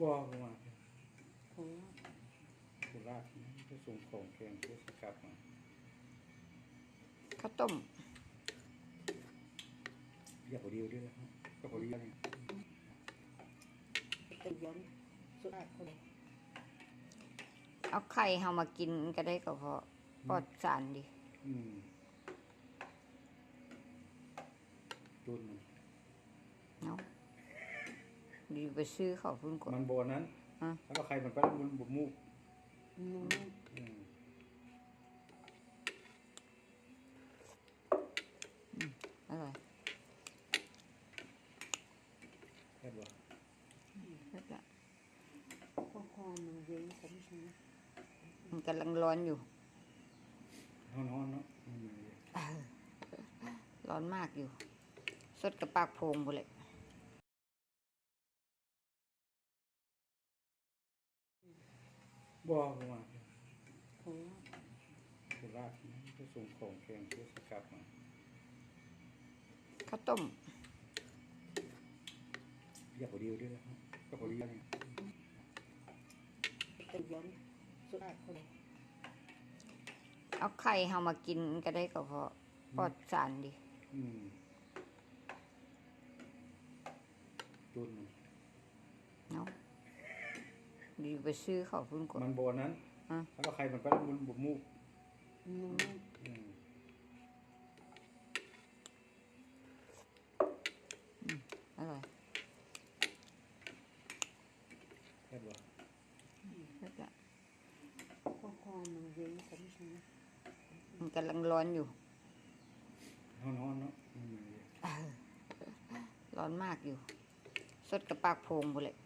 บ่ประมาณของสุราษฎร์จะส่งของแกงเทศกลับมาข้าวต้มอยากพอดีด้วยนะครับก็พอดีนี่เป็นย้อนสุราษฎร์คนเอาไข่เฮามากินก็ได้ก็พอปลอดสารดิอืมตุนเนาะ ดีไปซื้อเขาพุ่นก่อนมันโบนั้นอะแล้วก็ใครมันไปมันบุมูกนุ่มอืมอร่อยแค่บ่แล้วก็ข้อคอมันเย็นผมใช่ไหมมันกำลังร้อนอยู่ฮ้อนๆเนาะอืมร้อนมากอยู่ สดกับปากโพงบุเลย บ่ประมาณของสุราษฎร์จะส่งของแกงเทศกลับมาข้าวต้มอยากพอดีด้วยนะครับก็พอดีนี่เป็นย้อนสุราษฎร์คนเอาไข่เฮามากินก็ได้ก็พอปลอดสารดิอืมตุนเนาะ ดีไปซื้อเขาพุ่นก่อนมันโบนั้นอะแล้วก็ใครมันไปมันบุมูกนุ่มอืมอร่อยแค่บ่แล้วก็ข้อคอมันเย็นผมใช่ไหมมันกำลังร้อนอยู่ฮ้อนๆเนาะอืมร้อนมากอยู่ สดกับปากโพงบุเลย